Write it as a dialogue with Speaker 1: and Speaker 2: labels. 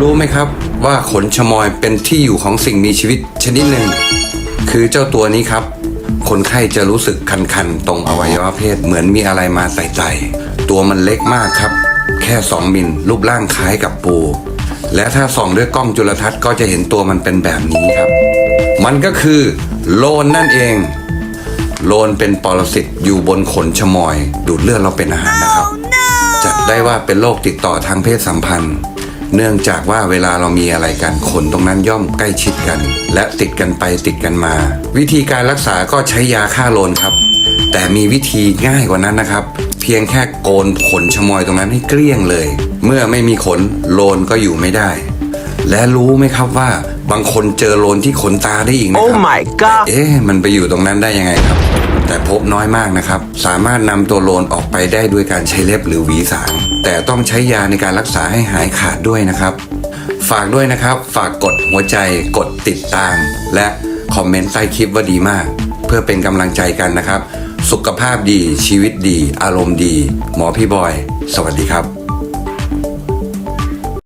Speaker 1: รู้ไหมครับ ว่าขนชมอยเป็นที่อยู่ของสิ่งมีชีวิตชนิดหนึ่ง คือเจ้าตัวนี้ครับ คนไข้จะรู้สึกคันๆ ตรงอวัยวะเพศเหมือนมีอะไรมาไต่ๆตัวมันเล็กมากครับ แค่ 2 มิลรูปร่างคล้ายกับปู และถ้าส่องด้วยกล้องจุลทรรศน์ก็จะเห็นตัวมันเป็นแบบนี้ครับ มันก็คือโลนนั่นเองโลนเป็นปรสิตอยู่บนขนชมอย ดูดเลือดเราเป็นอาหารนะครับ จัดได้ว่าเป็นโรคติดต่อทางเพศสัมพันธ์ เนื่องจากว่าเวลาเรามีอะไรกันขนตรงนั้นย่อมใกล้ชิดกัน และติดกันไปติดกันมา วิธีการรักษาก็ใช้ยาฆ่าโลนครับ แต่มีวิธีง่ายกว่านั้นนะครับ เพียงแค่โกนขนชะมอยตรงนั้นให้เกลี้ยงเลย เมื่อไม่มีขนโลนก็อยู่ไม่ได้ และรู้ไหมครับว่าบางคนเจอโลนที่ขนตาได้อีกนะค
Speaker 2: Oh
Speaker 1: รับ
Speaker 2: my god
Speaker 1: เอ๊ะมันไปอยู่ตรงนั้นได้ยังไงครับ แต่พบน้อยมากนะครับ สามารถนำตัวโลนออกไปได้ด้วยการใช้เล็บหรือหวีสาง แต่ต้องใช้ยาในการรักษาให้หายขาดด้วยนะครับ ฝากด้วยนะครับ ฝากกดหัวใจ กดติดตาม และคอมเมนต์ใต้คลิปว่าดีมาก เพื่อเป็นกำลังใจกันนะครับ สุขภาพดี ชีวิตดี อารมณ์ดี หมอพี่บอย สวัสดีครับ